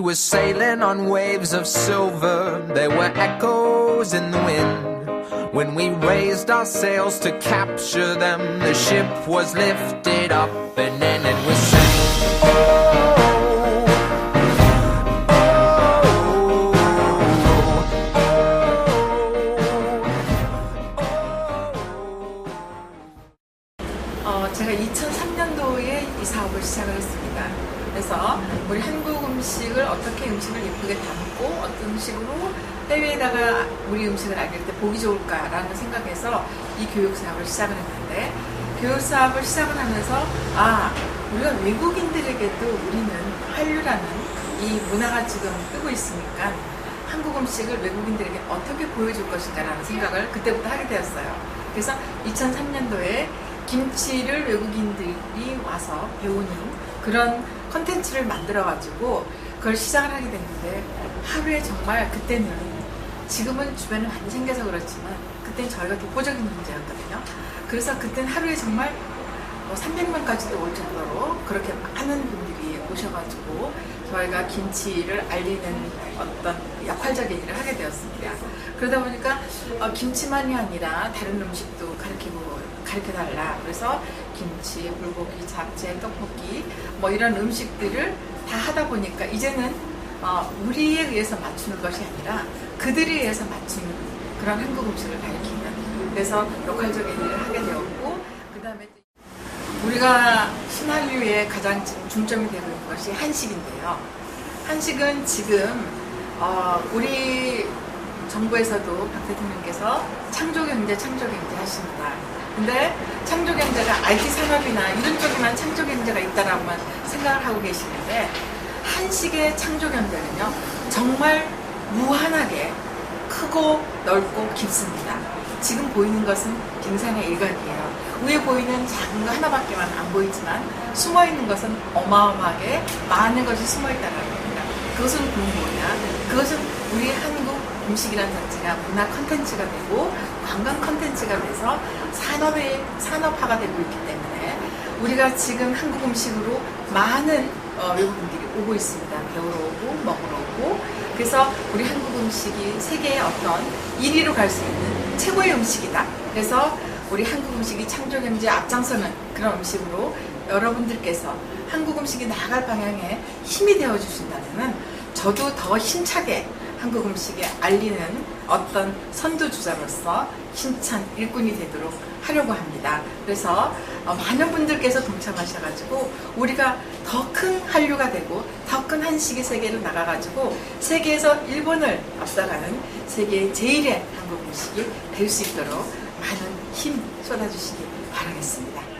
were sailing on waves of silver. There were echoes in the wind. When we raised our sails to capture them, the ship was lifted up and 어, 제가 2003년도에 이 사업을 시작을 했습니다. 그래서 우리 한국 음식을 어떻게 음식을 예쁘게 담고 어떤 식으로 해외에다가 우리 음식을 알릴 때 보기 좋을까라는 생각에서 이 교육 사업을 시작을 했는데 교육 사업을 시작을 하면서 아 우리가 외국인들에게도 우리는 한류라는 이 문화가 지금 뜨고 있으니까 한국 음식을 외국인들에게 어떻게 보여줄 것인가라는 생각을 그때부터 하게 되었어요. 그래서 2003년도에 김치를 외국인들이 와서 배우는 그런 컨텐츠를 만들어가지고 그걸 시작을 하게 됐는데 하루에 정말 그때는 지금은 주변에 많이 생겨서 그렇지만 그때는 저희가 독보적인 문제였거든요. 그래서 그때는 하루에 정말 뭐 300명까지도 올 정도로 그렇게 많은 분들이 오셔가지고 저희가 김치를 알리는 어떤 역할적인 일을 하게 되었습니다. 그러다 보니까 어, 김치만이 아니라 다른 음식도 가르치고 가르쳐 달라. 그래서 김치, 불고기, 잡채, 떡볶이 뭐 이런 음식들을 다 하다 보니까 이제는 어, 우리에 의해서 맞추는 것이 아니라 그들에 의해서 맞추는 그런 한국 음식을 가르치는 그래서 역할적인 일을 하게 되었고 그 다음에 우리가 신한류의 가장 중점이 되고 있는 것이 한식인데요. 한식은 지금 어, 우리 정부에서도 박 대통령께서 창조경제, 창조경제 하십니다. 근데 창조경제가 IT 산업이나 이런 쪽에만 창조경제가 있다라고만 생각을 하고 계시는데 한식의 창조경제는요 정말 무한하게 크고 넓고 깊습니다. 지금 보이는 것은 빙산의 일각이에요. 위에 보이는 작은 거 하나밖에만 안 보이지만 숨어 있는 것은 어마어마하게 많은 것이 숨어 있다는 겁니다. 그것은 뭐냐? 그것은 우리 한국 음식이라는 자체가 문화 컨텐츠가 되고 관광 컨텐츠가 돼서 산업의 산업화가 되고 있기 때문에 우리가 지금 한국 음식으로 많은 어, 외국인들이 오고 있습니다. 배우러 오고 먹으러 오고 그래서 우리 한국 음식이 세계의 어떤 1위로 갈 수 있는 최고의 음식이다. 그래서 우리 한국 음식이 창조 경제에 앞장서는 그런 음식으로 여러분들께서 한국 음식이 나아갈 방향에 힘이 되어 주신다면 저도 더 힘차게 한국 음식에 알리는 어떤 선두주자로서 힘찬 일꾼이 되도록 하려고 합니다. 그래서 어, 많은 분들께서 동참하셔가지고 우리가 더 큰 한류가 되고 더 큰 한식의 세계로 나가가지고 세계에서 일본을 앞서가는 세계 제일의 한국 음식이 될 수 있도록 많은 힘 쏟아주시기 바라겠습니다.